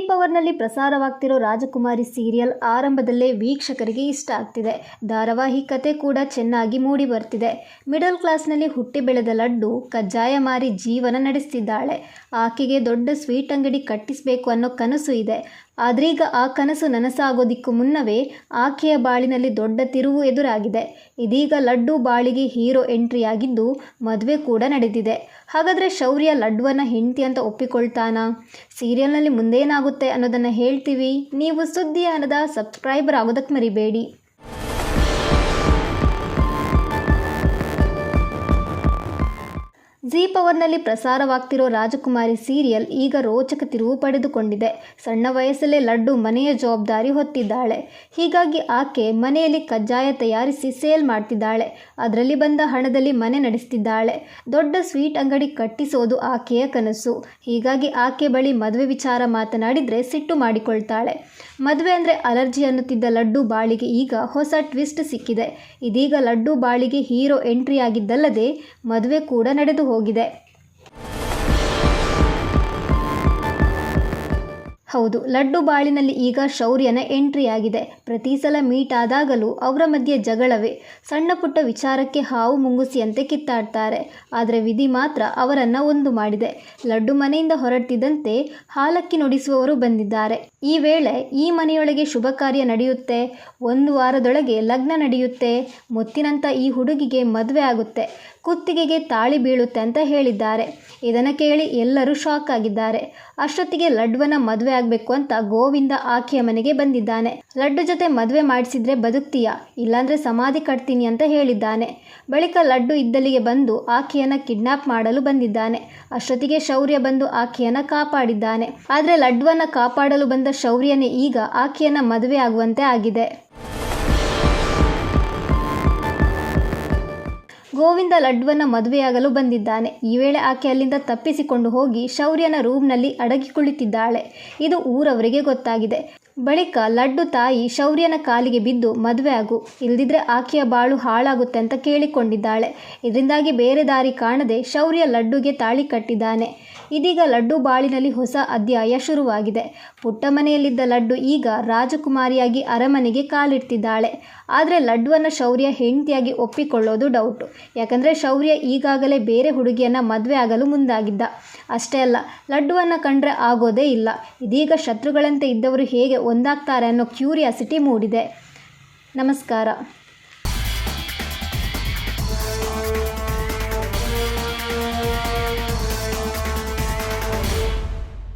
ಪವರ್ನಲ್ಲಿ ಪ್ರಸಾರವಾಗ್ತಿರೋ ರಾಜಕುಮಾರಿ serial ಆರಂಭದಲ್ಲೇ ವೀಕ್ಷಕರಿಗೆ ಇಷ್ಟ ಆಗ್ತಿದೆ. ಧಾರಾವಾಹಿ ಕತೆ ಕೂಡ ಚೆನ್ನಾಗಿ ಮೂಡಿ ಬರ್ತಿದೆ. ಮಿಡಲ್ ಕ್ಲಾಸ್ನಲ್ಲಿ ಹುಟ್ಟಿ ಬೆಳೆದ ಲಡ್ಡು ಕಜ್ಜಾಯ ಮಾರಿ ಜೀವನ ನಡೆಸ್ತಿದ್ದಾಳೆ. ಆಕೆಗೆ ದೊಡ್ಡ ಸ್ವೀಟ್ ಅಂಗಡಿ ಕಟ್ಟಿಸಬೇಕು ಅನ್ನೋ ಕನಸು ಇದೆ. ಆದ್ರೀಗ ಆ ಕನಸು ನನಸಾಗೋದಿಕ್ಕೂ ಮುನ್ನವೇ ಆಕೆಯ ಬಾಳಿನಲ್ಲಿ ದೊಡ್ಡ ತಿರುವು ಎದುರಾಗಿದೆ. ಇದೀಗ ಲಡ್ಡು ಬಾಳಿಗೆ ಹೀರೋ ಎಂಟ್ರಿಯಾಗಿದ್ದು ಮದುವೆ ಕೂಡ ನಡೆದಿದೆ. ಹಾಗಾದರೆ ಶೌರ್ಯ ಲಡ್ಡುವನ್ನ ಹೆಂಡತಿ ಅಂತ ಒಪ್ಪಿಕೊಳ್ತಾನಾ? ಸೀರಿಯಲ್ನಲ್ಲಿ ಮುಂದೇನಾಗುತ್ತೆ ಅನ್ನೋದನ್ನು ಹೇಳ್ತೀವಿ. ನೀವು ಸುದ್ದಿ ಅನ್ನದ ಸಬ್ಸ್ಕ್ರೈಬರ್ ಆಗೋದಕ್ಕೆ ಮರಿಬೇಡಿ. ಜಿ ಪವರ್ನಲ್ಲಿ ಪ್ರಸಾರವಾಗ್ತಿರೋ ರಾಜಕುಮಾರಿ ಸೀರಿಯಲ್ ಈಗ ರೋಚಕ ತಿರುವು ಪಡೆದುಕೊಂಡಿದೆ. ಸಣ್ಣ ವಯಸ್ಸಲ್ಲೇ ಲಡ್ಡು ಮನೆಯ ಜವಾಬ್ದಾರಿ ಹೊತ್ತಿದ್ದಾಳೆ. ಹೀಗಾಗಿ ಆಕೆ ಮನೆಯಲ್ಲಿ ಕಜ್ಜಾಯ ತಯಾರಿಸಿ ಸೇಲ್ ಮಾಡ್ತಿದ್ದಾಳೆ. ಅದರಲ್ಲಿ ಬಂದ ಹಣದಲ್ಲಿ ಮನೆ ನಡೆಸ್ತಿದ್ದಾಳೆ. ದೊಡ್ಡ ಸ್ವೀಟ್ ಅಂಗಡಿ ಕಟ್ಟಿಸೋದು ಆಕೆಯ ಕನಸು. ಹೀಗಾಗಿ ಆಕೆ ಬಳಿ ಮದುವೆ ವಿಚಾರ ಮಾತನಾಡಿದರೆ ಸಿಟ್ಟು ಮಾಡಿಕೊಳ್ತಾಳೆ. ಮದುವೆ ಅಂದರೆ ಅಲರ್ಜಿ ಅನ್ನುತ್ತಿದ್ದ ಲಡ್ಡು ಬಾಳಿಗೆ ಈಗ ಹೊಸ ಟ್ವಿಸ್ಟ್ ಸಿಕ್ಕಿದೆ. ಇದೀಗ ಲಡ್ಡು ಬಾಳಿಗೆ ಹೀರೋ ಎಂಟ್ರಿ ಆಗಿದ್ದಲ್ಲದೆ ಮದುವೆ ಕೂಡ ನಡೆದು ಹೋಗಿದೆ. ಹೌದು, ಲಡ್ಡು ಬಾಳಿನಲ್ಲಿ ಈಗ ಶೌರ್ಯನ ಎಂಟ್ರಿ ಆಗಿದೆ. ಪ್ರತಿ ಸಲ ಮೀಟ್ ಆದಾಗಲೂ ಅವರ ಮಧ್ಯೆ ಜಗಳವೇ. ಸಣ್ಣ ಪುಟ್ಟ ವಿಚಾರಕ್ಕೆ ಹಾವು ಮುಂಗುಸಿಯಂತೆ ಕಿತ್ತಾಡ್ತಾರೆ. ಆದರೆ ವಿಧಿ ಮಾತ್ರ ಅವರನ್ನು ಒಂದು ಮಾಡಿದೆ. ಲಡ್ಡು ಮನೆಯಿಂದ ಹೊರಡ್ತಿದ್ದಂತೆ ಹಾಲಕ್ಕಿ ನುಡಿಸುವವರು ಬಂದಿದ್ದಾರೆ. ಈ ವೇಳೆ ಈ ಮನೆಯೊಳಗೆ ಶುಭ ಕಾರ್ಯ ನಡೆಯುತ್ತೆ. ಒಂದು ವಾರದೊಳಗೆ ಲಗ್ನ ನಡೆಯುತ್ತೆ. ಮುತ್ತಿನಂಥ ಈ ಹುಡುಗಿಗೆ ಮದುವೆ ಆಗುತ್ತೆ. ಕುತ್ತಿಗೆಗೆ ತಾಳಿ ಬೀಳುತ್ತೆ ಅಂತ ಹೇಳಿದ್ದಾರೆ. ಇದನ್ನು ಕೇಳಿ ಎಲ್ಲರೂ ಶಾಕ್ ಆಗಿದ್ದಾರೆ. ಅಷ್ಟೊತ್ತಿಗೆ ಲಡ್ವನ ಮದುವೆ ಆಗಬೇಕು ಅಂತ ಗೋವಿಂದ ಆಕೆಯ ಮನೆಗೆ ಬಂದಿದ್ದಾನೆ. ಲಡ್ಡು ಜೊತೆ ಮದುವೆ ಮಾಡಿಸಿದ್ರೆ ಬದುಕ್ತೀಯಾ? ಇಲ್ಲಾಂದರೆ ಸಮಾಧಿ ಕಟ್ತೀನಿ ಅಂತ ಹೇಳಿದ್ದಾನೆ. ಬಳಿಕ ಲಡ್ಡು ಇದ್ದಲ್ಲಿಗೆ ಬಂದು ಆಕೆಯನ್ನು ಕಿಡ್ನಾಪ್ ಮಾಡಲು ಬಂದಿದ್ದಾನೆ. ಅಷ್ಟೊತ್ತಿಗೆ ಶೌರ್ಯ ಬಂದು ಆಕೆಯನ್ನು ಕಾಪಾಡಿದ್ದಾನೆ. ಆದರೆ ಲಡ್ವನ ಕಾಪಾಡಲು ಬಂದ ಶೌರ್ಯನೇ ಈಗ ಆಕೆಯನ್ನು ಮದುವೆ ಆಗುವಂತೆ ಆಗಿದೆ. ಗೋವಿಂದ ಲಡ್ವನ್ನ ಮದುವೆಯಾಗಲು ಬಂದಿದ್ದಾನೆ. ಈ ವೇಳೆ ಆಕೆ ಅಲ್ಲಿಂದ ತಪ್ಪಿಸಿಕೊಂಡು ಹೋಗಿ ಶೌರ್ಯನ ರೂಮ್ನಲ್ಲಿ ಅಡಗಿಕೊಳ್ಳುತ್ತಿದ್ದಾಳೆ. ಇದು ಊರವರಿಗೆ ಗೊತ್ತಾಗಿದೆ. ಬಳಿಕ ಲಡ್ಡು ತಾಯಿ ಶೌರ್ಯನ ಕಾಲಿಗೆ ಬಿದ್ದು ಮದುವೆ ಆಗು. ಇಲ್ದಿದ್ರೆ ಆಕೆಯ ಬಾಳು ಹಾಳಾಗುತ್ತೆ ಅಂತ ಕೇಳಿಕೊಂಡಿದ್ದಾಳೆ. ಇದರಿಂದಾಗಿ ಬೇರೆ ದಾರಿ ಕಾಣದೆ ಶೌರ್ಯ ಲಡ್ಡುಗೆ ತಾಳಿ ಕಟ್ಟಿದ್ದಾನೆ. ಇದೀಗ ಲಡ್ಡು ಬಾಳಿನಲ್ಲಿ ಹೊಸ ಅಧ್ಯಾಯ ಶುರುವಾಗಿದೆ. ಪುಟ್ಟ ಮನೆಯಲ್ಲಿದ್ದ ಲಡ್ಡು ಈಗ ರಾಜಕುಮಾರಿಯಾಗಿ ಅರಮನೆಗೆ ಕಾಲಿಡ್ತಿದ್ದಾಳೆ. ಆದರೆ ಲಡ್ಡುವನ್ನು ಶೌರ್ಯ ಹೆಂಡತಿಯಾಗಿ ಒಪ್ಪಿಕೊಳ್ಳೋದು ಡೌಟು. ಯಾಕಂದರೆ ಶೌರ್ಯ ಈಗಾಗಲೇ ಬೇರೆ ಹುಡುಗಿಯನ್ನು ಮದುವೆ ಆಗಲು ಮುಂದಾಗಿದ್ದ. ಅಷ್ಟೇ ಅಲ್ಲ, ಲಡ್ಡುವನ್ನು ಕಂಡ್ರೆ ಆಗೋದೇ ಇಲ್ಲ. ಇದೀಗ ಶತ್ರುಗಳಂತೆ ಇದ್ದವರು ಹೇಗೆ ಒಂದಾಗ್ತಾರೆ ಅನ್ನೋ ಕ್ಯೂರಿಯಾಸಿಟಿ ಮೂಡಿದೆ. ನಮಸ್ಕಾರ.